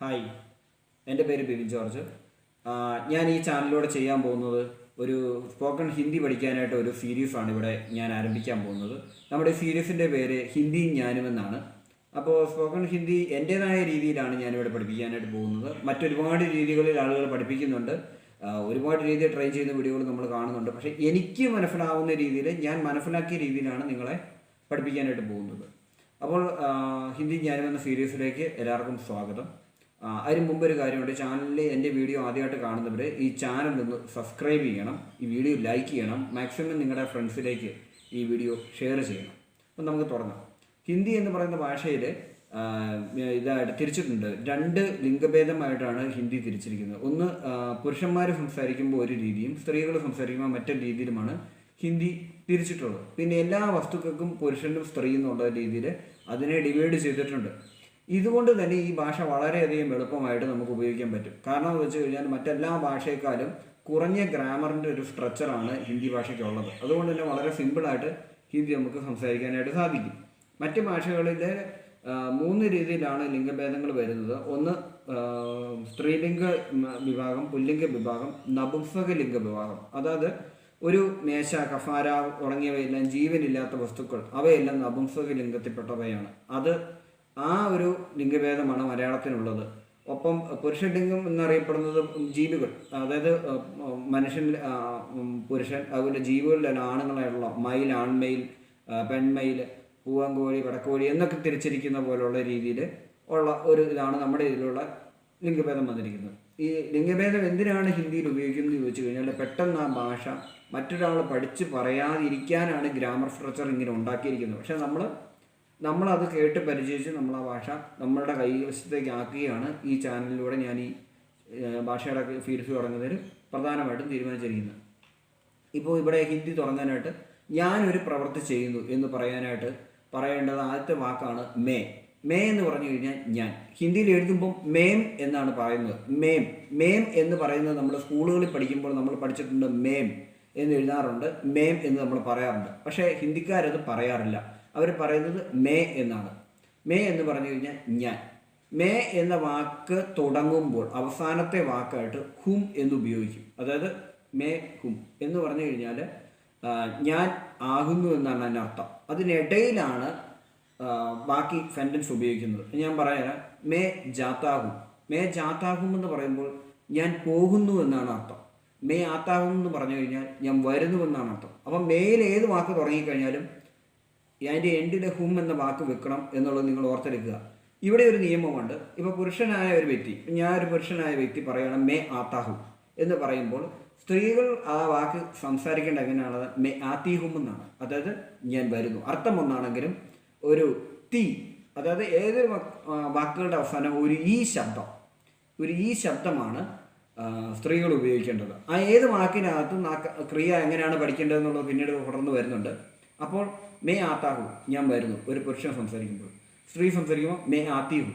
Hi. എന്റെ പേര് Bibin George. ഞാൻ ഈ ചാനലിലൂടെ ചെയ്യാൻ പോകുന്നത് ഒരു സ്പോക്കൺ ഹിന്ദി പഠിക്കാനായിട്ട് ഒരു സീരീസാണ് ഇവിടെ ഞാൻ ആരംഭിക്കാൻ പോകുന്നത്. നമ്മുടെ സീരീസിന്റെ പേര് ഹിന്ദി ഞാനും എന്നാണ്. അപ്പോൾ സ്പോക്കൺ ഹിന്ദി എന്റേതായ രീതിയിലാണ് ഞാനിവിടെ പഠിപ്പിക്കാനായിട്ട് പോകുന്നത്. മറ്റൊരുപാട് രീതികളിൽ ആളുകൾ പഠിപ്പിക്കുന്നുണ്ട്. ഒരുപാട് രീതിയിൽ ട്രെയിൻ ചെയ്യുന്ന വീഡിയോകൾ നമ്മൾ കാണുന്നുണ്ട്. പക്ഷേ എനിക്ക് മനസ്സിലാവുന്ന രീതിയിൽ ഞാൻ മനസ്സിലാക്കിയ രീതിയിലാണ് നിങ്ങളെ പഠിപ്പിക്കാനായിട്ട് പോകുന്നത്. അപ്പോൾ ഹിന്ദി ഞാനും എന്ന സീരീസിലേക്ക് എല്ലാവർക്കും സ്വാഗതം. അതിന് മുമ്പ് ഒരു കാര്യമുണ്ട്. ചാനലിൽ എന്റെ വീഡിയോ ആദ്യമായിട്ട് കാണുന്നവർ ഈ ചാനൽ ഒന്ന് സബ്സ്ക്രൈബ് ചെയ്യണം. ഈ വീഡിയോ ലൈക്ക് ചെയ്യണം. മാക്സിമം നിങ്ങളുടെ ഫ്രണ്ട്സിലേക്ക് ഈ വീഡിയോ ഷെയർ ചെയ്യണം. അപ്പം നമുക്ക് തുടങ്ങാം. ഹിന്ദി എന്ന് പറയുന്ന ഭാഷയിൽ ഇതായിട്ട് തിരിച്ചിട്ടുണ്ട്. രണ്ട് ലിംഗഭേദമായിട്ടാണ് ഹിന്ദി തിരിച്ചിരിക്കുന്നത്. ഒന്ന് പുരുഷന്മാർ സംസാരിക്കുമ്പോൾ ഒരു രീതിയും സ്ത്രീകൾ സംസാരിക്കുമ്പോൾ മറ്റൊരു രീതിയിലുമാണ് ഹിന്ദി തിരിച്ചിട്ടുള്ളത്. പിന്നെ എല്ലാ വസ്തുക്കൾക്കും പുരുഷനും സ്ത്രീ എന്നുള്ള രീതിയിൽ അതിനെ ഡിവൈഡ് ചെയ്തിട്ടുണ്ട്. ഇതുകൊണ്ട് തന്നെ ഈ ഭാഷ വളരെയധികം എളുപ്പമായിട്ട് നമുക്ക് ഉപയോഗിക്കാൻ പറ്റും. കാരണം എന്ന് വെച്ച് കഴിഞ്ഞാൽ മറ്റെല്ലാ ഭാഷയെക്കാളും കുറഞ്ഞ ഗ്രാമറിന്റെ ഒരു സ്ട്രക്ചറാണ് ഹിന്ദി ഭാഷയ്ക്കുള്ളത്. അതുകൊണ്ട് തന്നെ വളരെ സിമ്പിളായിട്ട് ഹിന്ദി നമുക്ക് സംസാരിക്കാനായിട്ട് സാധിക്കും. മറ്റ് ഭാഷകളിലെ മൂന്ന് രീതിയിലാണ് ലിംഗഭേദങ്ങൾ വരുന്നത്. ഒന്ന് സ്ത്രീലിംഗ വിഭാഗം പുല്ലിംഗ വിഭാഗം നപുംസക ലിംഗ വിഭാഗം. അതായത് ഒരു മേശ കഫാര തുടങ്ങിയവയെല്ലാം ജീവനില്ലാത്ത വസ്തുക്കൾ. അവയെല്ലാം നപുംസക ലിംഗത്തിൽപ്പെട്ടവയാണ്. അത് ആ ഒരു ലിംഗഭേദമാണ് മലയാളത്തിനുള്ളത്. ഒപ്പം പുരുഷ ലിംഗം എന്നറിയപ്പെടുന്നത് ജീവികൾ അതായത് മനുഷ്യൻ പുരുഷൻ അതുപോലെ ജീവികളിലെല്ലാം ആണുങ്ങളായിട്ടുള്ള മയിൽ ആൺമയിൽ പെൺമയിൽ പൂവങ്കോഴി വടക്കോഴി എന്നൊക്കെ തിരിച്ചിരിക്കുന്ന പോലുള്ള രീതിയിൽ ഉള്ള ഒരു ഇതാണ് നമ്മുടെ ഇതിലുള്ള ലിംഗഭേദം വന്നിരിക്കുന്നത്. ഈ ലിംഗഭേദം എന്തിനാണ് ഹിന്ദിയിൽ ഉപയോഗിക്കുന്നത് എന്ന് ചോദിച്ചു കഴിഞ്ഞാൽ പെട്ടെന്ന് ആ ഭാഷ മറ്റൊരാൾ പഠിച്ച് പറയാതിരിക്കാനാണ് ഗ്രാമർ സ്ട്രക്ചർ ഇങ്ങനെ ഉണ്ടാക്കിയിരിക്കുന്നത്. പക്ഷേ നമ്മൾ നമ്മളത് കേട്ട് പരിചയിച്ച് നമ്മൾ ആ ഭാഷ നമ്മളുടെ കൈവശത്തേക്ക് ആക്കുകയാണ് ഈ ചാനലിലൂടെ ഞാൻ ഈ ഭാഷയുടെ ഫീൽസ് തുടങ്ങുന്നതിൽ പ്രധാനമായിട്ടും തീരുമാനിച്ചിരിക്കുന്നത്. ഇപ്പോൾ ഇവിടെ ഹിന്ദി തുടങ്ങാനായിട്ട് ഞാനൊരു പ്രവൃത്തി ചെയ്യുന്നു എന്ന് പറയാനായിട്ട് പറയേണ്ടത് ആദ്യത്തെ വാക്കാണ് മേ. മേ എന്ന് പറഞ്ഞു കഴിഞ്ഞാൽ ഞാൻ. ഹിന്ദിയിൽ എഴുതുമ്പം മേം എന്നാണ് പറയുന്നത്. മേം. മേം എന്ന് പറയുന്നത് നമ്മൾ സ്കൂളുകളിൽ പഠിക്കുമ്പോൾ നമ്മൾ പഠിച്ചിട്ടുണ്ട് മേം എന്ന് എഴുതാറുണ്ട്. മേം എന്ന് നമ്മൾ പറയാറുണ്ട്. പക്ഷേ ഹിന്ദിക്കാരത് പറയാറില്ല. അവർ പറയുന്നത് മേ എന്നാണ്. മേ എന്ന് പറഞ്ഞു കഴിഞ്ഞാൽ ഞാൻ. മേ എന്ന വാക്ക് തുടങ്ങുമ്പോൾ അവസാനത്തെ വാക്കായിട്ട് ഹും എന്ന് ഉപയോഗിക്കും അതായത് മേ ഹും എന്ന് പറഞ്ഞു കഴിഞ്ഞാൽ ഞാൻ ആകുന്നു എന്നാണ് അതിന്റെ അർത്ഥം. അതിനിടയിലാണ് ബാക്കി സെന്റൻസ് ഉപയോഗിക്കുന്നത്. ഞാൻ പറയാം മേ ജാത്താഹും മേ ജാത്താഹും എന്ന് പറയുമ്പോൾ ഞാൻ പോകുന്നു എന്നാണ് അർത്ഥം. മേ ആത്താഹും എന്ന് പറഞ്ഞു കഴിഞ്ഞാൽ ഞാൻ വരുന്നു എന്നാണ് അർത്ഥം. അപ്പം മേയിൽ ഏത് വാക്ക് തുടങ്ങിക്കഴിഞ്ഞാലും അതിന്റെ എൻഡിൽ ഹും എന്ന വാക്ക് വെക്കണം എന്നുള്ളത് നിങ്ങൾ ഓർത്തെടുക്കുക. ഇവിടെ ഒരു നിയമമുണ്ട്. ഇപ്പോൾ പുരുഷനായ ഒരു വ്യക്തി ഞാൻ ഒരു പുരുഷനായ വ്യക്തി പറയണം മേ ആത്താഹു എന്ന് പറയുമ്പോൾ സ്ത്രീകൾ ആ വാക്ക് സംസാരിക്കേണ്ട എങ്ങനെയാണത്? മേ ആത്തിഹും എന്നാണ്. അതായത് ഞാൻ വരുന്നു. അർത്ഥം ഒന്നാണെങ്കിലും ഒരു തീ അതായത് ഏതൊരു വാക്കുകളുടെ അവസാനം ഒരു ഈ ശബ്ദം ഒരു ഈ ശബ്ദമാണ് സ്ത്രീകൾ ഉപയോഗിക്കേണ്ടത്. ആ ഏത് വാക്കിനകത്തും ക്രിയ എങ്ങനെയാണ് പഠിക്കേണ്ടതെന്നുള്ളത് പിന്നീട് തുടർന്ന് വരുന്നുണ്ട്. അപ്പോൾ മേ ആത്താഹു ഞാൻ വരുന്നു. ഒരു പുരുഷൻ സംസാരിക്കുമ്പോൾ. സ്ത്രീ സംസാരിക്കുമ്പോൾ മേ ആത്തിഹു.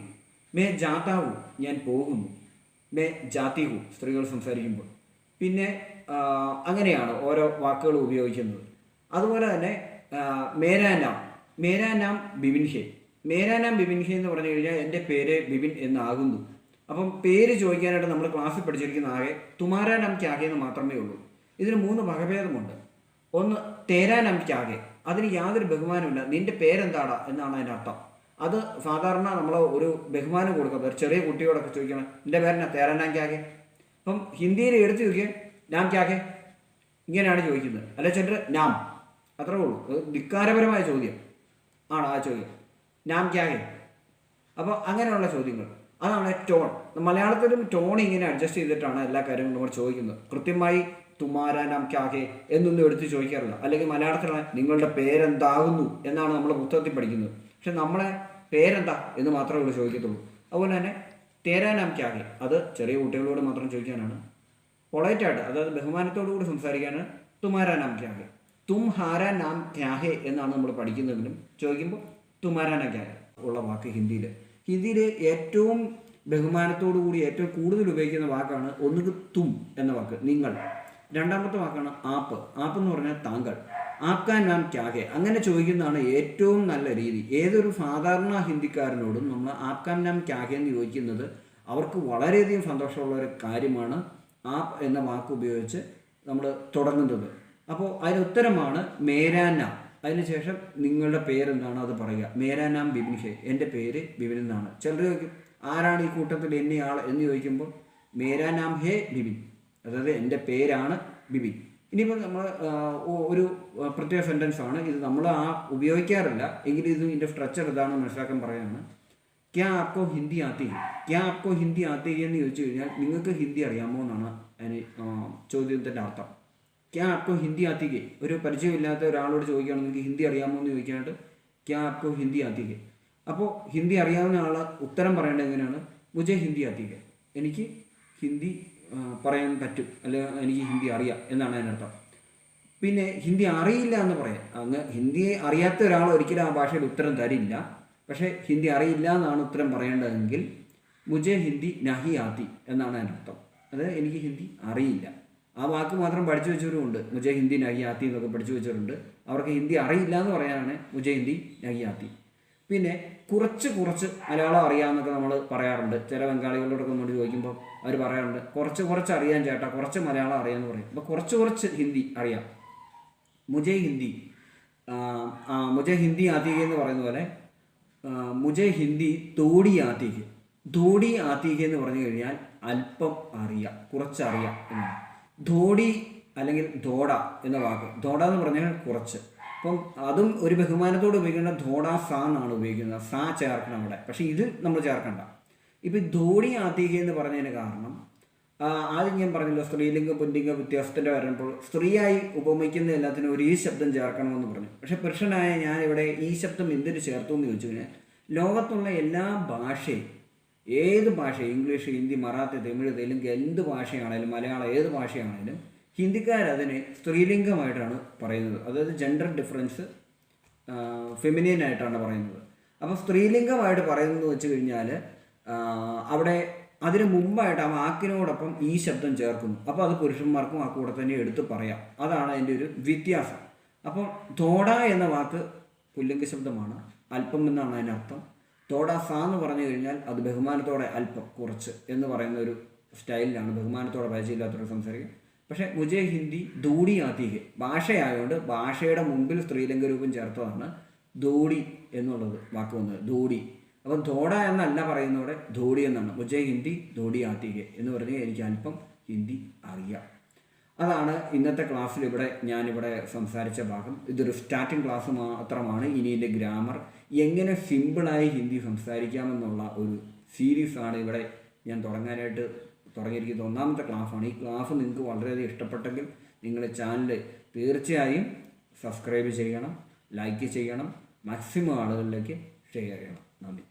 മേ ജാത്താഹു ഞാൻ പോകുന്നു. മേ ജാത്തിഹു സ്ത്രീകൾ സംസാരിക്കുമ്പോൾ. പിന്നെ അങ്ങനെയാണ് ഓരോ വാക്കുകൾ ഉപയോഗിക്കുന്നത്. അതുപോലെ തന്നെ മേരാനാം. മേരാനാം ബിബിൻഹെ മേരാനാം ബിബിൻഹെ എന്ന് പറഞ്ഞു കഴിഞ്ഞാൽ എന്റെ പേര് ബിബിൻ എന്നാകുന്നു. അപ്പം പേര് ചോദിക്കാനായിട്ട് നമ്മൾ ക്ലാസ്സിൽ പഠിച്ചിരിക്കുന്ന ആകെ തുമാരാനാം ക്യാകെ എന്ന് മാത്രമേ ഉള്ളൂ. ഇതിന് മൂന്ന് വകഭേദമുണ്ട് ഒന്ന് തേരാ നാം ക്യാകെ അതിന് യാതൊരു ബഹുമാനമില്ല നിന്റെ പേരെന്താടാ? എന്നാണ് അതിന്റെ അർത്ഥം. അത് സാധാരണ നമ്മൾ ഒരു ബഹുമാനം കൊടുക്കുന്നത് ഒരു ചെറിയ കുട്ടിയോടൊക്കെ ചോദിക്കണം. നിന്റെ പേരെന്നാ? തേരാ നാം ക്യാകെ അപ്പം ഹിന്ദിയിൽ എടുത്തു നോക്കിയാൽ നാം ക്യാകെ ഇങ്ങനെയാണ് ചോദിക്കുന്നത്. അല്ല ചിലർ നാം. അത്രേ ഉള്ളൂ. അത് ധിക്കാരപരമായ ചോദ്യം ആണ് ആ ചോദ്യം. നാം ക്യാകെ അപ്പോൾ അങ്ങനെയുള്ള ചോദ്യങ്ങൾ. അതാണ് ടോൺ. മലയാളത്തിലും ടോൺ ഇങ്ങനെ അഡ്ജസ്റ്റ് ചെയ്തിട്ടാണ് എല്ലാ കാര്യങ്ങളും നമ്മൾ ചോദിക്കുന്നത്. കൃത്യമായി തുമാര നാം ക്യാകെ എന്നൊന്നും എടുത്ത് ചോദിക്കാറില്ല. അല്ലെങ്കിൽ മലയാളത്തിലാണ് നിങ്ങളുടെ പേരെന്താകുന്നു എന്നാണ് നമ്മൾ പുസ്തകത്തിൽ പഠിക്കുന്നത്. പക്ഷെ നമ്മളെ പേരെന്താ എന്ന് മാത്രമേ ഇവിടെ ചോദിക്കത്തുള്ളൂ. അതുപോലെ തന്നെ തേരാ നാം ക്യാകെ അത് ചെറിയ കുട്ടികളോട് മാത്രം ചോദിക്കാനാണ്. പൊളൈറ്റായിട്ട് അതായത് ബഹുമാനത്തോടു കൂടി സംസാരിക്കാനാണ് തുമാരാ നാം ക്യാകെ. തും ഹാരാ നാം ക്യാഹെ എന്നാണ് നമ്മൾ പഠിക്കുന്നതെങ്കിലും ചോദിക്കുമ്പോൾ തുമാരാ നാം ക്യാഹെ ഉള്ള വാക്ക് ഹിന്ദിയിൽ. ഹിന്ദിയിൽ ഏറ്റവും ബഹുമാനത്തോടു കൂടി ഏറ്റവും കൂടുതൽ ഉപയോഗിക്കുന്ന വാക്കാണ് ഒന്നുകിൽ തും എന്ന വാക്ക് നിങ്ങൾ. രണ്ടാമത്തെ വാക്കാണ് ആപ്പ്. ആപ്പ് എന്ന് പറഞ്ഞാൽ താങ്കൾ. ആപ്കാൻ നാം ക്യാകെ അങ്ങനെ ചോദിക്കുന്നതാണ് ഏറ്റവും നല്ല രീതി. ഏതൊരു സാധാരണ ഹിന്ദിക്കാരനോടും നമ്മൾ ആപ്കാൻ നാം ക്യാകെ എന്ന് ചോദിക്കുന്നത് അവർക്ക് വളരെയധികം സന്തോഷമുള്ള ഒരു കാര്യമാണ് ആപ്പ് എന്ന വാക്ക് ഉപയോഗിച്ച് നമ്മൾ തുടങ്ങുന്നത്. അപ്പോൾ അതിന് ഉത്തരമാണ് മേരാന അതിനുശേഷം നിങ്ങളുടെ പേരെന്താണ് അത് പറയുക. മേരാനാം ബിബിൻ ഹേ എന്റെ പേര് ബിബിൻ എന്നാണ്. ചിലർ ചോദിക്കും ആരാണ് ഈ കൂട്ടത്തിൽ എന്നെയാൾ? എന്ന് ചോദിക്കുമ്പോൾ മേരാനാം ഹേ ബിബിൻ അതായത് എന്റെ പേരാണ് ബിബിൻ. ഇനിയിപ്പോൾ നമ്മൾ ഒരു പ്രത്യേക സെന്റൻസ് ആണ് ഇത് നമ്മൾ ആ ഉപയോഗിക്കാറില്ല. എങ്കിലും ഇത് ഇതിന്റെ സ്ട്രക്ചർ ഇതാണെന്ന് മനസ്സിലാക്കാൻ പറയാണ് ക്യാ ആപ്കോ ഹിന്ദി ആത്തി ക്യാ ആപ്കോ ഹിന്ദി ആത്തി എന്ന് ചോദിച്ചു കഴിഞ്ഞാൽ നിങ്ങൾക്ക് ഹിന്ദി അറിയാമോ എന്നാണ് അതിന് ചോദ്യത്തിന്റെ അർത്ഥം. ക്യാ ആപ്കോ ഹിന്ദി ആത്തി ഹെ? ഒരു പരിചയമില്ലാത്ത ഒരാളോട് ചോദിക്കുകയാണെങ്കിൽ നിങ്ങൾക്ക് ഹിന്ദി അറിയാമോ എന്ന് ചോദിക്കാനായിട്ട് ക്യാ ആപ്കോ ഹിന്ദി ആത്തി ഹെ? അപ്പോൾ ഹിന്ദി അറിയാവുന്ന ആൾ ഉത്തരം പറയേണ്ടത് എങ്ങനെയാണ്? മുജെ ഹിന്ദി ആത്തി ഹെ? എനിക്ക് ഹിന്ദി പറയാൻ പറ്റും. അല്ലെങ്കിൽ എനിക്ക് ഹിന്ദി അറിയാം എന്നാണ് അതിനർത്ഥം പിന്നെ ഹിന്ദി അറിയില്ല എന്ന് പറയാം. അങ്ങ് ഹിന്ദി അറിയാത്ത ഒരാൾ ഒരിക്കലും ആ ഭാഷയിൽ ഉത്തരം തരില്ല. പക്ഷേ ഹിന്ദി അറിയില്ല എന്നാണ് ഉത്തരം പറയേണ്ടതെങ്കിൽ മുജെ ഹിന്ദി നഹി ആതി എന്നാണ് അതിനർത്ഥം അത് എനിക്ക് ഹിന്ദി അറിയില്ല. ആ വാക്ക് മാത്രം പഠിച്ചു വെച്ചവരുമുണ്ട്. മുജെ ഹിന്ദി നഹി ആത്തി എന്നൊക്കെ പഠിച്ചു വെച്ചവരുണ്ട്. അവർക്ക് ഹിന്ദി അറിയില്ല എന്ന് പറയാനാണ് മുജെ ഹിന്ദി നഹി ആത്തി പിന്നെ കുറച്ച് കുറച്ച് മലയാളം അറിയാമെന്നൊക്കെ നമ്മൾ പറയാറുണ്ട്. ചില ബംഗാളികളോടൊക്കെ നമ്മൾ ചോദിക്കുമ്പോൾ അവർ പറയാറുണ്ട് കുറച്ച് കുറച്ച് അറിയാൻ ചേട്ടാ കുറച്ച് മലയാളം അറിയാമെന്ന് പറയും. അപ്പോൾ കുറച്ച് കുറച്ച് ഹിന്ദി അറിയാം. മുജെ ഹിന്ദി. മുജെ ഹിന്ദി ആത്തിക എന്ന് പറയുന്ന പോലെ മുജെ ഹിന്ദി തോടി ആത്തിക ധോടി ആത്തിക എന്ന് പറഞ്ഞു കഴിഞ്ഞാൽ അല്പം അറിയാം കുറച്ചറിയാം എന്നാണ്. ധോടി അല്ലെങ്കിൽ ധോട എന്ന വാക്ക്. ധോട എന്ന് പറഞ്ഞാൽ കുറച്ച്. അപ്പം അതും ഒരു ബഹുമാനത്തോട് ഉപയോഗിക്കേണ്ട ധോഡ സ എന്നാണ് ഉപയോഗിക്കുന്നത്. സ ചേർക്കണം അവിടെ. പക്ഷെ ഇത് നമ്മൾ ചേർക്കണ്ട. ഇപ്പം ധോണി ആതിഹ്യ എന്ന് പറഞ്ഞതിന് കാരണം ആദ്യം ഞാൻ പറഞ്ഞല്ലോ സ്ത്രീലിംഗ പുല്ലിംഗ വ്യത്യാസത്തിന്റെ വരുമ്പോൾ സ്ത്രീയായി ഉപമിക്കുന്ന എല്ലാത്തിനും ഒരു ഈ ശബ്ദം ചേർക്കണമെന്ന് പറഞ്ഞു. പക്ഷെ പുരുഷനായ ഞാൻ ഇവിടെ ഈ ശബ്ദം എന്തിനു ചേർത്തു എന്ന് ചോദിച്ചു കഴിഞ്ഞാൽ ലോകത്തുള്ള എല്ലാ ഭാഷയും ഏത് ഭാഷ ഇംഗ്ലീഷ് ഹിന്ദി മറാത്തി തമിഴ് തെലുങ്ക് എന്ത് ഭാഷയാണേലും മലയാളം ഏത് ഭാഷയാണേലും ഹിന്ദിക്കാരതിനെ സ്ത്രീലിംഗമായിട്ടാണ് പറയുന്നത്. അതായത് ജെൻഡർ ഡിഫറൻസ് ഫെമിനിയൻ ആയിട്ടാണ് പറയുന്നത്. അപ്പോൾ സ്ത്രീലിംഗമായിട്ട് പറയുന്നത് വെച്ച് കഴിഞ്ഞാൽ അവിടെ അതിന് മുമ്പായിട്ട് ആ വാക്കിനോടൊപ്പം ഈ ശബ്ദം ചേർക്കുന്നു. അപ്പോൾ അത് പുരുഷന്മാർക്കും ആ കൂടെ തന്നെ എടുത്ത് പറയാം. അതാണ് അതിന്റെ ഒരു വ്യത്യാസം. അപ്പം തോട എന്ന വാക്ക് പുല്ലിംഗ ശബ്ദമാണ്. അല്പം എന്നാണ് അതിനർത്ഥം തോട സ എന്ന് പറഞ്ഞു കഴിഞ്ഞാൽ അത് ബഹുമാനത്തോടെ അല്പം കുറച്ച് എന്ന് പറയുന്ന ഒരു സ്റ്റൈലിലാണ് ബഹുമാനത്തോടെ പരിചയമില്ലാത്തവർ സംസാരിക്കുക പക്ഷേ മുജേ ഹിന്ദി ദൂടി ആതിഹ് ഭാഷയായതുകൊണ്ട് ഭാഷയുടെ മുമ്പിൽ സ്ത്രീലിംഗ രൂപം ചേർത്തതാണ് ദൂടി എന്നുള്ളത് വാക്ക് വന്നത്. ദൂടി. അപ്പം ധോട എന്നല്ല പറയുന്നതോടെ ധോടി എന്നാണ്. മുജേ ഹിന്ദി ധോടി ആതിഹ് എന്ന് പറഞ്ഞ് എനിക്ക് അല്പം ഹിന്ദി അറിയാം. അതാണ് ഇന്നത്തെ ക്ലാസ്സിൽ ഇവിടെ ഞാനിവിടെ സംസാരിച്ച ഭാഗം. ഇതൊരു സ്റ്റാർട്ടിംഗ് ക്ലാസ് മാത്രമാണ്. ഇനി ഇതിന്റെ ഗ്രാമർ എങ്ങനെ സിമ്പിളായി ഹിന്ദി സംസാരിക്കാമെന്നുള്ള ഒരു സീരീസാണ് ഇവിടെ ഞാൻ തുടങ്ങാനായിട്ട് തുടങ്ങിയിരിക്കുന്ന. ഒന്നാമത്തെ ക്ലാസ്സാണ് ഈ ക്ലാസ് നിങ്ങൾക്ക് വളരെയധികം ഇഷ്ടപ്പെട്ടെങ്കിൽ നിങ്ങളുടെ ചാനൽ തീർച്ചയായും സബ്സ്ക്രൈബ് ചെയ്യണം ലൈക്ക് ചെയ്യണം മാക്സിമം ആളുകളിലേക്ക് ഷെയർ ചെയ്യണം. നന്ദി.